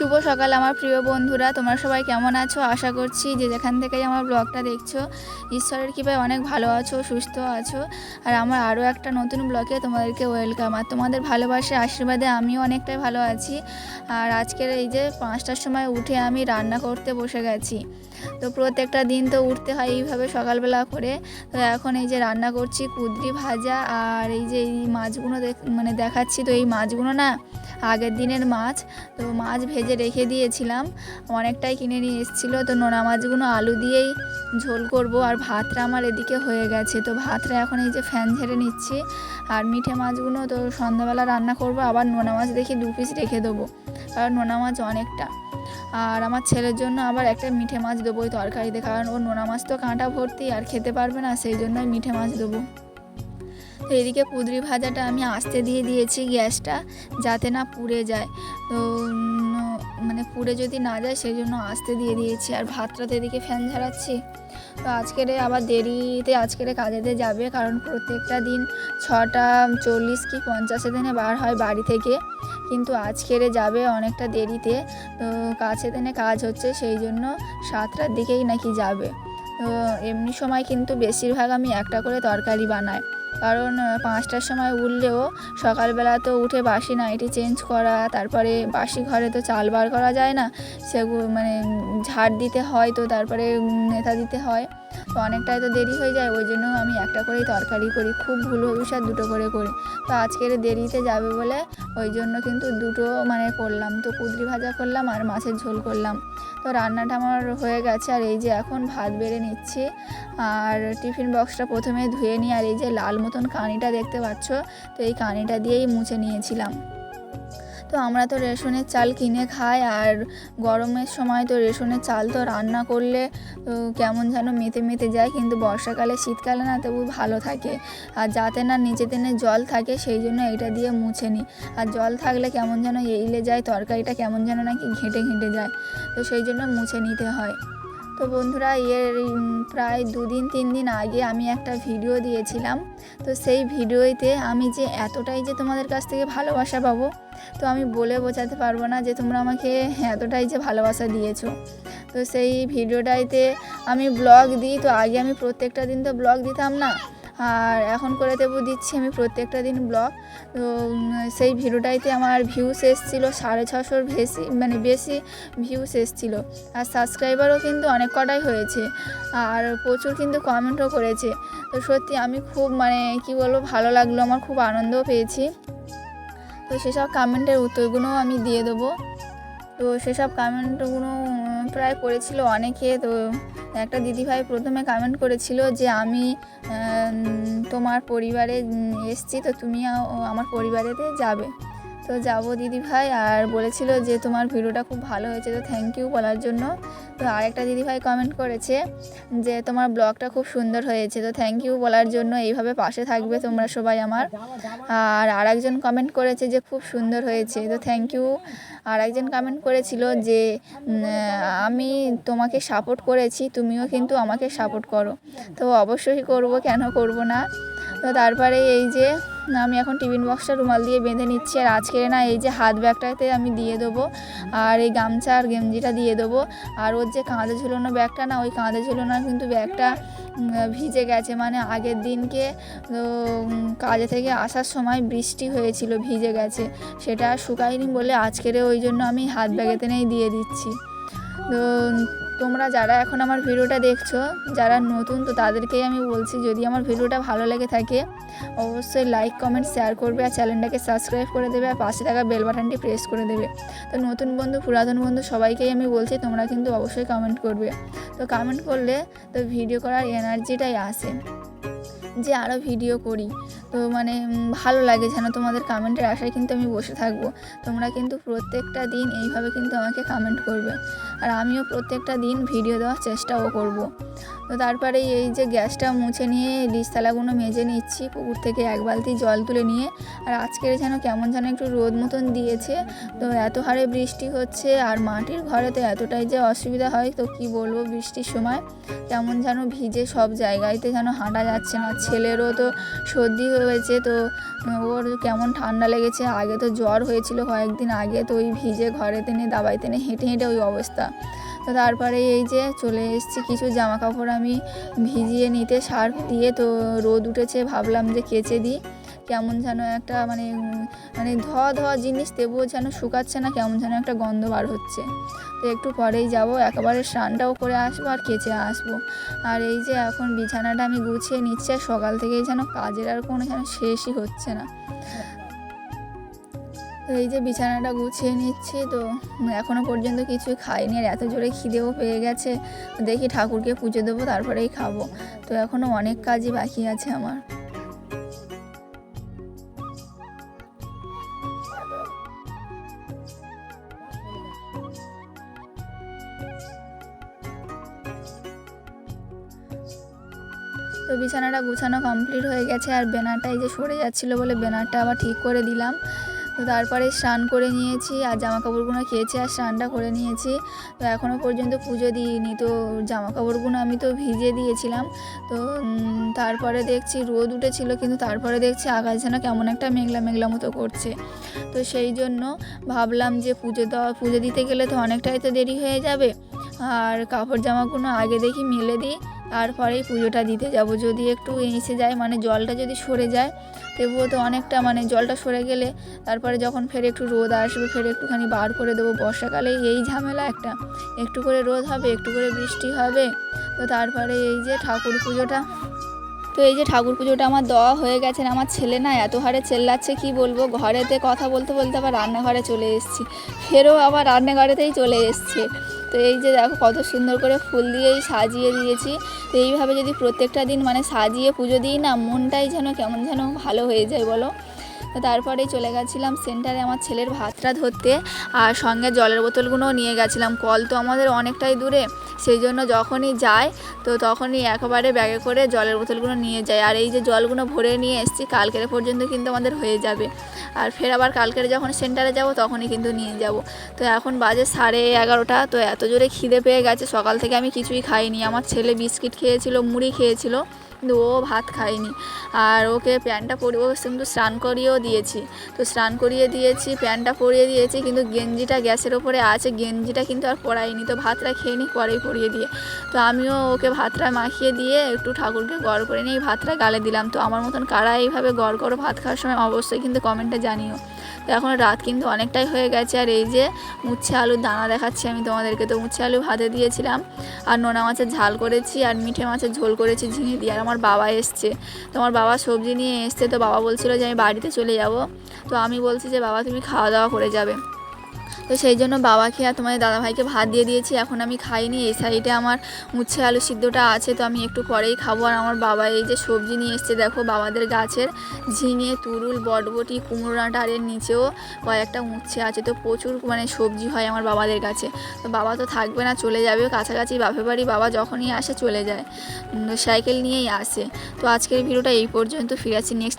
শুভ সকাল আমার প্রিয় বন্ধুরা। তোমরা সবাই কেমন আছো? আশা করছি যে যেখান থেকেই আমার ব্লগটা দেখছ, ঈশ্বরের কৃপায় অনেক ভালো আছো, সুস্থ আছো। আর আমার আরও একটা নতুন ব্লগে তোমাদেরকে ওয়েলকাম আর তোমাদের ভালোবাসে আশীর্বাদে আমিও অনেকটাই ভালো আছি। আর আজকের এই যে পাঁচটার সময় উঠে আমি রান্না করতে বসে গেছি। তো প্রত্যেকটা দিন তো উঠতে হয় এইভাবে সকালবেলা করে। তো এখন এই যে রান্না করছি কুদরি ভাজা। আর এই যে এই মাছগুলো মানে দেখাচ্ছি। তো এই মাছগুলো না আগের দিনের মাছ। তো মাছ ভেজে রেখে দিয়েছিলাম। অনেকটাই কিনে নিয়ে এসেছিল। তো নোনা মাছগুলো আলু দিয়েই ঝোল করব। আর ভাতটা আমার এদিকে হয়ে গেছে। তো ভাতটা এখন এই যে ফ্যান ঝেড়ে নিচ্ছি। আর মিঠে মাছগুলো তো সন্ধ্যাবেলা রান্না করব। আবার নোনা মাছ দেখি দু পিস রেখে দেবো। কারণ নোনা মাছ অনেকটা। আর আমার ছেলের জন্য আবার একটা মিঠে মাছ দেবো ওই তরকারিতে। কারণ ও নোনা মাছ তো কাঁটা ভর্তি আর খেতে পারবে না। সেই জন্যই মিঠে মাছ দেবো। তো এদিকে কুদরি ভাজাটা আমি আস্তে দিয়ে দিয়েছি গ্যাসটা যাতে না পুড়ে যায়। তো মানে পুড়ে যদি না যায় সেই জন্য আস্তে দিয়ে দিয়েছি আর ভাতটা তো এদিকে ফ্যান ঝাড়াচ্ছি। তো আজকের আবার দেরিতে আজকের কাজেতে যাবে কারণ প্রত্যেকটা দিন ছটা চল্লিশ কি পঞ্চাশে দিনে বার হয় বাড়ি থেকে। কিন্তু আজকের যাবে অনেকটা দেরিতে। তো কাছে দিনে কাজ হচ্ছে সেই জন্য সাতটার দিকেই নাকি যাবে। এমনি সময় কিন্তু বেশিরভাগ আমি একটা করে তরকারি বানাই। কারণ পাঁচটার সময় উঠলেও সকালবেলা তো উঠে বাসি নাইটি চেঞ্জ করা, তারপরে বাসি ঘরে তো চাল বার করা যায় না সেগুলো মানে ঝাড় দিতে হয় তো তারপরে নেতা দিতে হয়, তো অনেকটাই তো দেরি হয়ে যায়, ওই জন্য আমি একটা করেই তরকারি করি, খুব ভুল ভবিষ্যৎ দুটো করে করি। তো আজকের দেরিতে যাবে বলে ওই জন্য কিন্তু দুটো মানে করলাম, তো কুদরি ভাজা করলাম আর মাছের ঝোল করলাম। তো রান্নাটা আমার হয়ে গেছে আর এই যে এখন ভাত বেড়ে নিচ্ছি। আর টিফিন বক্সটা প্রথমে ধুয়ে নিই আর এই যে লাল মতন কানিটা দেখতে পাচ্ছ, তো এই কানিটা দিয়েই মুছে নিয়েছিলাম। তো আমরা তো রেশনের চাল কিনে খাই আর গরমের সময় তো রেশনের চাল তো রান্না করলে কেমন যেন মেতে মেতে যায়। কিন্তু বর্ষাকালে, শীতকালে না তবু ভালো থাকে। আর যাতে না নিচে দিনে জল থাকে, সেই জন্য এটা দিয়ে মুছে নিই। আর জল থাকলে কেমন যেন এলে যায়, তরকারিটা কেমন যেন নাকি ঘেঁটে ঘেঁটে যায়। তো সেই জন্য মুছে নিতে হয়। তো বন্ধুরা, এর প্রায় দুদিন তিন দিন আগে আমি একটা ভিডিও দিয়েছিলাম। তো সেই ভিডিওতে আমি যে এতটাই যে তোমাদের কাছ থেকে ভালোবাসা পাবো, তো আমি বলে বোঝাতে পারব না যে তোমরা আমাকে এতটাই যে ভালোবাসা দিয়েছ। তো সেই ভিডিওটাইতে আমি ব্লগ দিই, তো আগে আমি প্রত্যেকটা দিন তো ব্লগ দিতাম না। আর এখন করে দেবো, দিচ্ছি আমি প্রত্যেকটা দিন ব্লগ। তো সেই ভিডিওটাইতে আমার ভিউস এসেছিল সাড়ে ছশোর বেশি মানে বেশি ভিউস এসেছিল। আর সাবস্ক্রাইবারও কিন্তু অনেক কটাই হয়েছে। আর প্রচুর কিন্তু কমেন্টও করেছে। তো সত্যি আমি খুব মানে কি বলব, ভালো লাগল, আমার খুব আনন্দও পেয়েছি। তো সেসব কমেন্টের উত্তরগুলোও আমি দিয়ে দেবো। তো সেসব কমেন্টগুলো প্রায় করেছিল অনেকে, তো একটা দিদিভাই প্রথমে কমেন্ট করেছিল যে আমি তোমার পরিবারে এসেছি, তো তুমি আমার পরিবারেতে যাবে। তো যাব দিদি ভাই আর বলেছিল যে তোমার ভিডিওটা খুব ভালো হয়েছে, তো থ্যাংক ইউ বলার জন্য। তো আরেকটা দিদি ভাই কমেন্ট করেছে যে তোমার ব্লগটা খুব সুন্দর হয়েছে, তো থ্যাংক ইউ বলার জন্য এইভাবে পাশে থাকবে তোমরা সবাই আমার। আর আরেকজন কমেন্ট করেছে যে খুব সুন্দর হয়েছে, তো থ্যাংক ইউ আর একজন কমেন্ট করেছিল যে আমি তোমাকে সাপোর্ট করেছি, তুমিও কিন্তু আমাকে সাপোর্ট করো। তো অবশ্যই করব, কেন করব না? তো তারপরে এই যে আমি এখন টিফিন বক্সটা রুমাল দিয়ে বেঁধে নিচ্ছি। আর আজকে না এই যে হাত ব্যাগটাতে আমি দিয়ে দেবো, আর এই গামছা আর গেঞ্জিটা দিয়ে দেবো। আর ওর যে কাঁধে ঝুলানো ব্যাগটা না, ওই কাঁধে ঝুলানো কিন্তু ব্যাগটা ভিজে গেছে। মানে আগের দিনকে কাজে থেকে আসার সময় বৃষ্টি হয়েছিল, ভিজে গেছে। সেটা শুকায়নি বলে আজকেরে ওই জন্য আমি হাত ব্যাগেতে নেই দিয়ে দিচ্ছি। তো তোমরা যারা এখন আমার ভিডিওটা দেখছ, যারা নতুন, তো তাদেরকেই আমি বলছি, যদি আমার ভিডিওটা ভালো লেগে থাকে, অবশ্যই লাইক কমেন্ট শেয়ার করবে আর চ্যানেলটাকে সাবস্ক্রাইব করে দেবে আর পাশে থাকা বেল বাটনটি প্রেস করে দেবে। তো নতুন বন্ধু, পুরাতন বন্ধু সবাইকেই আমি বলছি, তোমরা কিন্তু অবশ্যই কমেন্ট করবে। তো কমেন্ট করলে তো ভিডিও করার এনার্জিটাই আসে। যে আরও ভিডিও করি। তো মানে ভালো লাগে যেন তোমাদের কমেন্টের আশায় কিন্তু আমি বসে থাকব। তোমরা কিন্তু প্রত্যেকটা দিন এইভাবে কিন্তু আমাকে কমেন্ট করবে। আর আমিও প্রত্যেকটা দিন ভিডিও দেওয়ার চেষ্টাও করব। তো তারপরে এই যে গ্যাসটা মুছে নিয়ে ডিশতলাগুলো মেজে নিচ্ছি, পুকুর থেকে এক বালতি জল তুলে নিয়ে। আর আজকের যেন কেমন যেন একটু রোদ মতন দিয়েছে। তো এত হারে বৃষ্টি হচ্ছে আর মাটির ঘরে তো এতটাই যে অসুবিধা হয়, তো কি বলব বৃষ্টির সময়? কেমন যেন ভিজে সব জায়গায়তে যেন হাঁটা যাচ্ছে না। ছেলেরও তো সর্দি হয়েছে, তো ওর কেমন ঠান্ডা লেগেছে? আগে তো জ্বর হয়েছিল কয়েকদিন আগে, তো ওই ভিজে ঘরে তেনে দাবাই তিনি হেঁটে হেঁটে ওই অবস্থা। তো তারপরে এই যে চলে এসেছি, কিছু জামা কাপড় আমি ভিজিয়ে নিতে, সার্ফ দিয়ে তো রোদ উঠেছে, ভাবলাম যে কেচে দিই। কেমন যেন একটা মানে মানে ধোয়া ধোয়া জিনিস তবুও যেন শুকাচ্ছে না, কেমন যেন একটা গন্ধ বার হচ্ছে। তো একটু পরেই যাব, একেবারে স্নানটাও করে আসব আর কেচে আসব। আর এই যে এখন বিছানাটা আমি গুছিয়ে নিচ্ছি আর সকাল থেকেই যেন কাজের আর কোনো যেন শেষই হচ্ছে না। তো এই যে বিছানাটা গুছিয়ে নিচ্ছি, তো এখনও পর্যন্ত কিছুই খাইনি আর এত জোরে খিদেও পেয়ে গেছে। দেখি ঠাকুরকে পুজো দেবো, তারপরেই খাব। তো এখনও অনেক কাজই বাকি আছে আমার। তো বিছানাটা গুছানো কমপ্লিট হয়ে গেছে আর ব্যানারটা এই যে সরে যাচ্ছিল বলে ব্যানারটা আবার ঠিক করে দিলাম। তো তারপরে স্নান করে নিয়েছি আর জামা কাপড়গুলো খেয়েছি আর স্নানটা করে নিয়েছি। তো এখনও পর্যন্ত পুজো দিইনি, তো জামা কাপড়গুলো আমি তো ভিজিয়ে দিয়েছিলাম। তো তারপরে দেখছি রোদ উঠেছিল, কিন্তু তারপরে দেখছি আকাশ যেন কেমন একটা মেঘলা মেঘলা মতো করছে। তো সেই জন্য ভাবলাম যে পুজো দেওয়া, পুজো দিতে গেলে তো অনেকটাই তো দেরি হয়ে যাবে। আর কাপড় জামাগুলো আগে দেখি মেলে দিই। তারপরেই পুজোটা দিতে যাব। যদি একটু এসে যায় মানে জলটা যদি সরে যায়, তবুও তো অনেকটা মানে জলটা সরে গেলে তারপরে যখন ফের একটু রোদ আসবে, ফের একটুখানি বার করে দেবো। বর্ষাকালে এই ঝামেলা একটা। একটু করে রোদ হবে, একটু করে বৃষ্টি হবে, তো তারপরে এই যে ঠাকুর পুজোটা। তো এই যে ঠাকুর পুজোটা আমার দেওয়া হয়ে গেছে আমার ছেলে না এত হারে চেল্লাচ্ছে, কি বলব? ঘরেতে কথা বলতে বলতে আবার রান্নাঘরে চলে এসেছি। ফেরও আবার রান্নাঘরেতেই চলে এসছে। তো এই যে দেখো কত সুন্দর করে ফুল দিয়েই সাজিয়ে দিয়েছি। তো এইভাবে যদি প্রত্যেকটা দিন মানে সাজিয়ে পুজো দিই না, মনটাই যেন কেমন যেন ভালো হয়ে যায় বলো। তো তারপরেই চলে গেছিলাম সেন্টারে আমার ছেলের ভাতটা ধরতে, আর সঙ্গে জলের বোতলগুলোও নিয়ে গেছিলাম। কল তো আমাদের অনেকটাই দূরে। সেই জন্য যখনই যায়, তো তখনই একেবারে ব্যাগে করে জলের বোতলগুলো নিয়ে যায়। আর এই যে জলগুলো ভরে নিয়ে এসেছি, কালকের পর্যন্ত কিন্তু আমাদের হয়ে যাবে। আর ফের আবার কালকের যখন সেন্টারে যাব, তখনই কিন্তু নিয়ে যাব। তো এখন বাজে সাড়ে এগারোটা, তো এত জোরে খিদে পেয়ে গেছে। সকাল থেকে আমি কিছুই খাইনি। আমার ছেলে বিস্কিট খেয়েছিল, মুড়ি খেয়েছিল, কিন্তু ও ভাত খায়নি। আর ওকে প্যান্টটা ওকে কিন্তু স্নান করিয়েও দিয়েছি। তো স্নান করিয়ে দিয়েছি প্যান্টটা পরিয়ে দিয়েছি, কিন্তু গেঞ্জিটা গ্যাসের ওপরে আছে। গেঞ্জিটা কিন্তু আর পরাইনি, তো ভাতটা খেয়ে নি পরেই পরিয়ে দিয়ে। তো আমিও ওকে ভাতটা মাখিয়ে দিয়ে একটু ঠাকুরকে গড় করে নিয়ে ভাতটা গালে দিলাম। তো আমার মতন কারা এইভাবে গড় করো ভাত খাওয়ার সময় অবশ্যই কিন্তু কমেন্টে জানিও। তো এখন রাত কিন্তু অনেকটাই হয়ে গেছে আর এই যে মুচ্ছে আলুর দানা দেখাচ্ছি আমি তোমাদেরকে। তো উচ্ছে আলু ভাতে দিয়েছিলাম আর নোনা মাছের ঝাল করেছি আর মিঠে মাছের ঝোল করেছি ঝিঙে দিয়ে। আর আমার বাবা এসছে। তো আমার বাবা সবজি নিয়ে এসছে। তো বাবা বলছিল যে আমি বাড়িতে চলে যাব। তো আমি বলছি যে বাবা তুমি খাওয়া দাওয়া করে যাবে। তো সেই জন্য বাবাকে আর তোমাদের দাদাভাইকে ভাত দিয়ে দিয়েছি, এখন আমি খাইনি। এই সাইডে আমার উচ্ছে আলু সিদ্ধটা আছে, তো আমি একটু পরেই খাব। আর আমার বাবা এই যে সবজি নিয়ে এসছে, দেখো বাবাদের গাছের ঝিঙে, তুরুল, বটবটি কুমড়ো ডাঁটা এর নিচেও কয়েকটা উচ্ছে আছে। তো প্রচুর মানে সবজি হয় আমার বাবাদের কাছে তো বাবা তো থাকবে না, চলে যাবে। কাছাকাছি বাপের বাড়ি বাবা যখনই আসে চলে যায়। সাইকেল নিয়েই আসে। তো আজকের ভিডিওটা এই পর্যন্ত, ফিরে আসছি নেক্সট